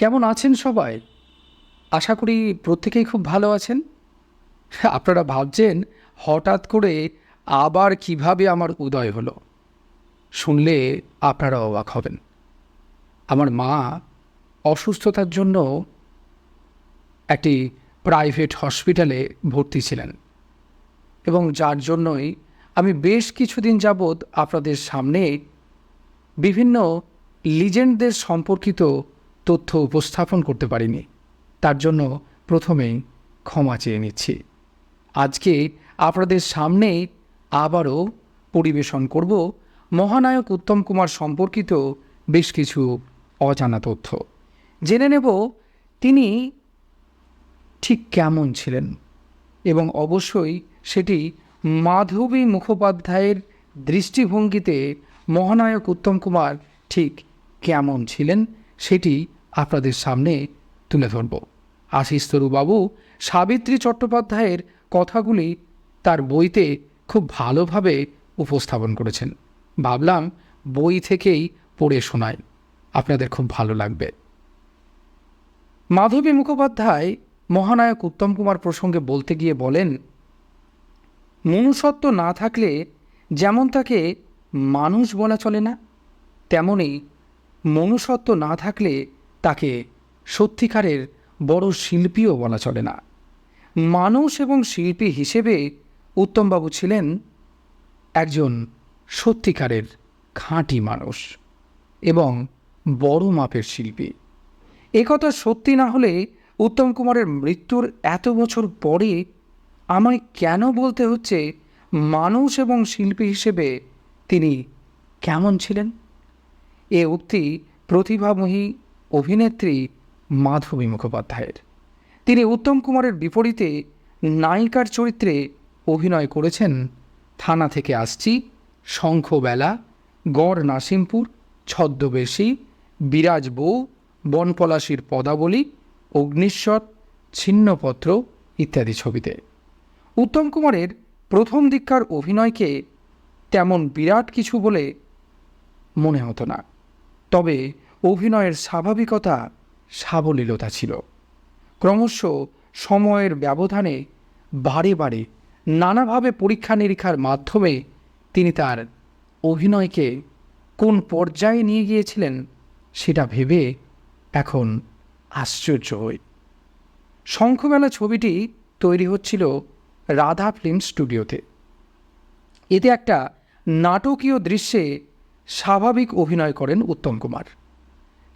কেমন আছেন সবাই? আশা করি প্রত্যেকেই খুব ভালো আছেন। আপনারা ভাবছেন হঠাৎ করে আবার কীভাবে আমার উদয় হলো? শুনলে আপনারা অবাক হবেন। আমার মা অসুস্থতার জন্য একটি প্রাইভেট হসপিটালে ভর্তি ছিলেন এবং যার জন্যই আমি বেশ কিছুদিন যাবৎ আপনাদের সামনে বিভিন্ন লিজেন্ডদের সম্পর্কিত তথ্য উপস্থাপন করতে পারিনি। তার জন্য প্রথমেই ক্ষমা চেয়ে নিচ্ছি। আজকে আপনাদের সামনে আবারও পরিবেশন করব মহানায়ক উত্তম কুমার সম্পর্কিত বেশ কিছু অজানা তথ্য। জেনে নেব তিনি ঠিক কেমন ছিলেন এবং অবশ্যই সেটি মাধবী মুখোপাধ্যায়ের দৃষ্টিভঙ্গিতে মহানায়ক উত্তম কুমার ঠিক কেমন ছিলেন সেটি আপনাদের সামনে তুলে ধরব। আশিস তরুবাবু সাবিত্রী চট্টোপাধ্যায়ের কথাগুলি তার বইতে খুব ভালোভাবে উপস্থাপন করেছেন। ভাবলাম বই থেকেই পড়ে শোনাই। আপনাদের খুব ভালো লাগবে। মাধবী মুখোপাধ্যায় মহানায়ক উত্তম কুমার প্রসঙ্গে বলতে গিয়ে বলেন মনুষ্যত্ব না থাকলে যেমন তাকে মানুষ বলা চলে না তেমনই মনুষ্যত্ব না থাকলে তাকে সত্যিকারের বড় শিল্পীও বলা চলে না। মানুষ এবং শিল্পী হিসেবে উত্তমবাবু ছিলেন একজন সত্যিকারের খাঁটি মানুষ এবং বড় মাপের শিল্পী। একথা সত্যি না হলে উত্তম কুমারের মৃত্যুর এত বছর পরে আমায় কেন বলতে হচ্ছে মানুষ এবং শিল্পী হিসেবে তিনি কেমন ছিলেন? এ উক্তি প্রতিভাময়ী অভিনেত্রী মাধবী মুখোপাধ্যায়ের। তিনি উত্তম কুমারের বিপরীতে নায়িকার চরিত্রে অভিনয় করেছেন। থানা থেকে আসছি, শঙ্খবেলা, গড় নাসিমপুর, ছদ্মবেশী, বিরাজ বউ, বনপলাশির পদাবলী, অগ্নিশ্বর, ছিন্নপত্র ইত্যাদি ছবিতে। উত্তম কুমারের প্রথম দিককার অভিনয়কে তেমন বিরাট কিছু বলে মনে হতো না। তবে অভিনয়ের স্বাভাবিকতা সাবলীলতা ছিল। ক্রমশ সময়ের ব্যবধানে বারে বারে নানাভাবে পরীক্ষা নিরীক্ষার মাধ্যমে তিনি তার অভিনয়কে কোন পর্যায়ে নিয়ে গিয়েছিলেন সেটা ভেবে এখন আশ্চর্য হই। শঙ্খমেলা ছবিটি তৈরি হচ্ছিল রাধা ফিল্ম স্টুডিওতে। এতে একটা নাটকীয় দৃশ্যে স্বাভাবিক অভিনয় করেন উত্তম কুমার।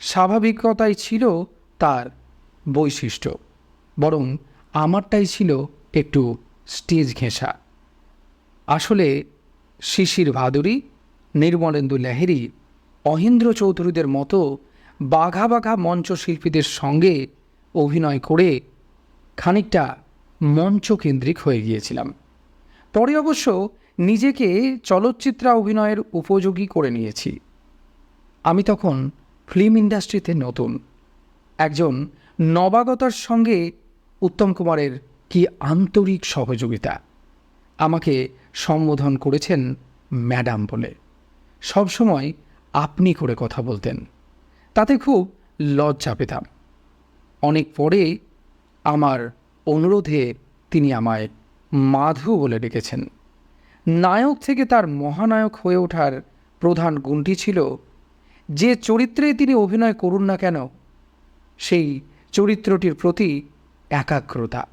স্বাভাবিকতাই ছিল তার বৈশিষ্ট্য, বরং আমারটাই ছিল একটু স্টেজ ঘেঁষা। আসলে শিশির ভাদুরী, নির্মলেন্দু লাহিড়ী অহিন্দ্র চৌধুরীদের মতো বাঘা বাঘা মঞ্চশিল্পীদের সঙ্গে অভিনয় করে খানিকটা মঞ্চকেন্দ্রিক হয়ে গিয়েছিলাম। পরে অবশ্য নিজেকে চলচ্চিত্রা অভিনয়ের উপযোগী করে নিয়েছি। আমি তখন ফিল্ম ইন্ডাস্ট্রিতে নতুন। একজন নবাগতার সঙ্গে উত্তম কুমারের কি আন্তরিক সহযোগিতা? আমাকে সম্বোধন করেছেন ম্যাডাম বলে। সবসময় আপনি করে কথা বলতেন। তাতে খুব লজ্জা পেতাম। অনেক পরে আমার অনুরোধে তিনি আমায় মাধু বলে ডেকেছেন। নায়ক থেকে তার মহানায়ক হয়ে ওঠার প্রধান গুণটি ছিল যে চরিত্রে তিনি অভিনয় করুন না কেন, সেই চরিত্রটির প্রতি একাগ্রতা,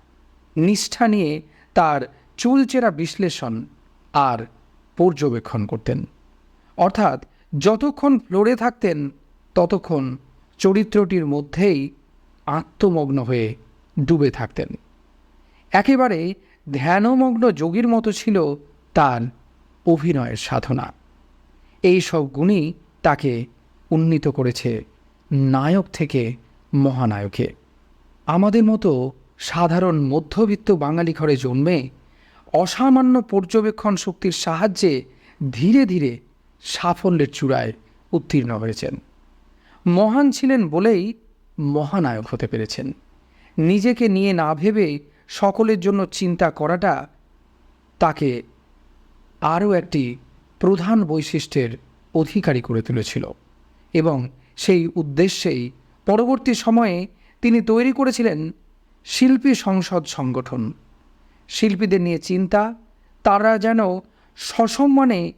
নিষ্ঠা নিয়ে তার চুলচেরা বিশ্লেষণ আর পর্যবেক্ষণ করতেন। অর্থাৎ যতক্ষণ ফ্লোরে থাকতেন, ততক্ষণ চরিত্রটির মধ্যেই আত্মমগ্ন হয়ে ডুবে থাকতেন। একেবারে ধ্যানমগ্ন যোগীর মতো ছিল তার অভিনয়ের সাধনা। এই সব গুণই তাকে উন্নীত করেছে নায়ক থেকে মহানায়কে। আমাদের মতো সাধারণ মধ্যবিত্ত বাঙালি ঘরে জন্মে অসামান্য পর্যবেক্ষণ শক্তির সাহায্যে ধীরে ধীরে সাফল্যের চূড়ায় উত্তীর্ণ হয়েছেন। মহান ছিলেন বলেই মহানায়ক হতে পেরেছেন। নিজেকে নিয়ে না ভেবে সকলের জন্য চিন্তা করাটা তাকে আরও একটি প্রধান বৈশিষ্ট্যের অধিকারী করে তুলেছিল। এবং সেই উদ্দেশ্যেই পরবর্তী সময়ে তিনি তৈরি করেছিলেন শিল্পী সংসদ সংগঠন। শিল্পীদের নিয়ে চিন্তা, তারা যেন সসম্মানে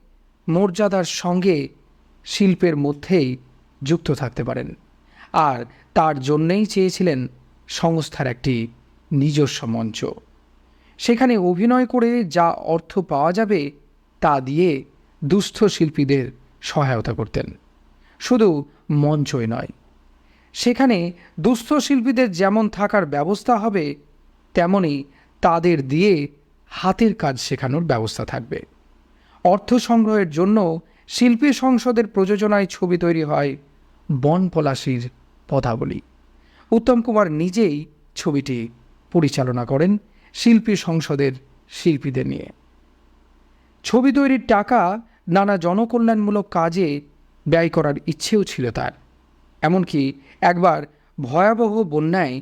মর্যাদার সঙ্গে শিল্পের মধ্যেই যুক্ত থাকতে পারেন। আর তার জন্যেই চেয়েছিলেন সংস্থার একটি নিজস্ব মঞ্চ। সেখানে অভিনয় করে যা অর্থ পাওয়া যাবে তা দিয়ে দুস্থ শিল্পীদের সহায়তা করতেন। শুধু মঞ্চই নয়। সেখানে দুস্থ শিল্পীদের যেমন থাকার ব্যবস্থা হবে, তেমনি তাদের দিয়ে হাতের কাজ শেখানোর ব্যবস্থা থাকবে। অর্থ সংগ্রহের জন্য শিল্পী সংসদের প্রযোজনায় ছবি তৈরি হয় বন পলাশির পদাবলী। উত্তম কুমার নিজেই ছবিটি পরিচালনা করেন শিল্পী সংসদের শিল্পীদের নিয়ে। ছবি তৈরির টাকা নানা জনকল্যাণমূলক কাজে ব্যয় করার ইচ্ছেও ছিল তার। এমনকি একবার ভয়াবহ বন্যায়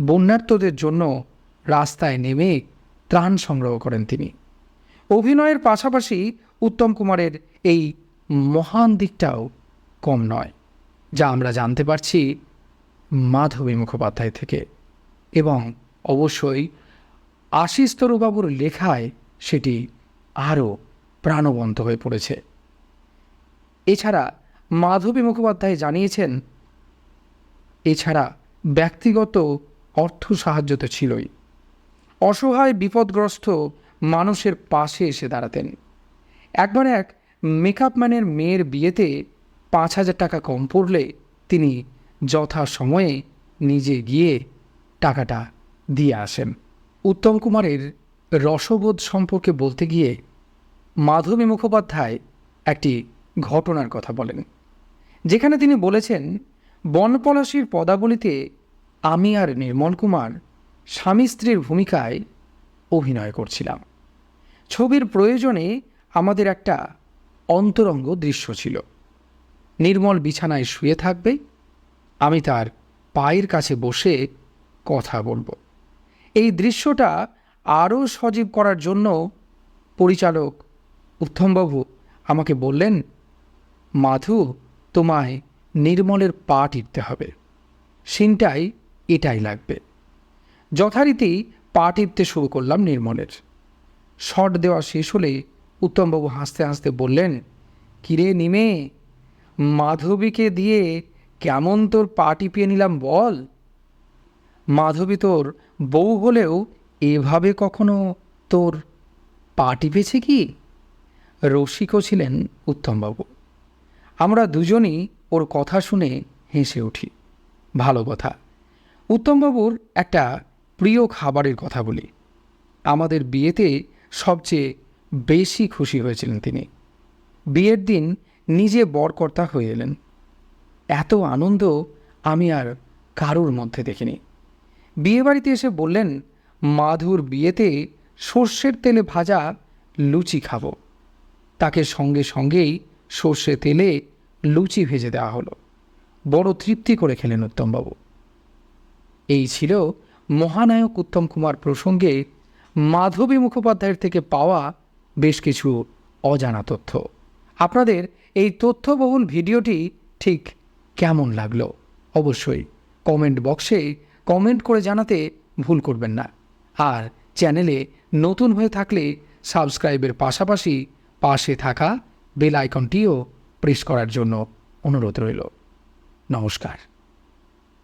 বন্যার্তদের জন্য রাস্তায় নেমে ত্রাণ সংগ্রহ করেন তিনি। অভিনয়ের পাশাপাশি উত্তম কুমারের এই মহান দিকটাও কম নয়, যা আমরা জানতে পারছি মাধবী মুখোপাধ্যায় থেকে। এবং অবশ্যই আশিস তরুবাবুর লেখায় সেটি আরও প্রাণবন্ত হয়ে পড়েছে। এছাড়া মাধবী মুখোপাধ্যায় জানিয়েছেন, এছাড়া ব্যক্তিগত অর্থ সাহায্য তো ছিলই। অসহায়, বিপদগ্রস্ত মানুষের পাশে এসে দাঁড়াতেন। একবার এক মেকআপ ম্যানের মেয়ের বিয়েতে পাঁচ হাজার টাকা কম পড়লে তিনি যথা সময়ে নিজে গিয়ে টাকাটা দিয়ে আসেন। উত্তম কুমারের রসবোধ সম্পর্কে বলতে গিয়ে মাধবী মুখোপাধ্যায় একটি ঘটনার কথা বলেন। যেখানে তিনি বলেছেন, বনপলাশির পদাবলিতে আমি আর নির্মল কুমার স্বামী স্ত্রীর ভূমিকায় অভিনয় করছিলাম। ছবির প্রয়োজনে আমাদের একটা অন্তরঙ্গ দৃশ্য ছিল। নির্মল বিছানায় শুয়ে থাকবে, আমি তার পায়ের কাছে বসে কথা বলব। এই দৃশ্যটা আরও সজীব করার জন্য পরিচালক উত্তমবাবু আমাকে বললেন, মাধু তোমায় নির্মলের পা টিপতে হবে। সিনটাই এটাই লাগবে। যথারীতি পা টিপতে শুরু করলাম নির্মলের। শট দেওয়া শেষ হলে উত্তমবাবু হাসতে হাসতে বললেন, কিরে নিমে, মাধবীকে দিয়ে কেমন তোর পা টিপিয়ে নিলাম বল? মাধবী তোর বউ হলেও এভাবে কখনো তোর পা টিপেছে কি? রসিকও ছিলেন উত্তমবাবু। আমরা দুজনই ওর কথা শুনে হেসে উঠি। ভালো কথা। উত্তমবাবুর একটা প্রিয় খাবারের কথা বলি। আমাদের বিয়েতে সবচেয়ে বেশি খুশি হয়েছিলেন তিনি। বিয়ের দিন নিজে বরকর্তা হয়ে এলেন। এত আনন্দ আমি আর কারুর মধ্যে দেখিনি। বিয়েবাড়িতে এসে বললেন, মাধুর বিয়েতে সর্ষের তেলে ভাজা লুচি খাব। তাকে সঙ্গে সঙ্গেই সর্ষে তেলে লুচি ভেজে দেওয়া হলো। বড় তৃপ্তি করে খেলেন উত্তমবাবু। এই ছিল মহানায়ক উত্তম কুমার প্রসঙ্গে মাধবী মুখোপাধ্যায়ের থেকে পাওয়া বেশ কিছু অজানা তথ্য। আপনাদের এই তথ্যবহুল ভিডিওটি ঠিক কেমন লাগল অবশ্যই কমেন্ট বক্সে কমেন্ট করে জানাতে ভুল করবেন না। আর চ্যানেলে নতুন হয়ে থাকলে সাবস্ক্রাইবের পাশাপাশি পাশে থাকা বেল আইকনটিও প্রেস করার জন্য অনুরোধ রইল। নমস্কার।